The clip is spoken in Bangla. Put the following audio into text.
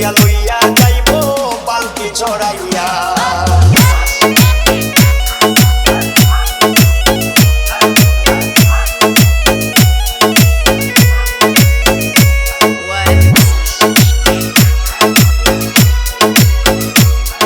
লইয়া যাইব পালকি চড়াইয়া।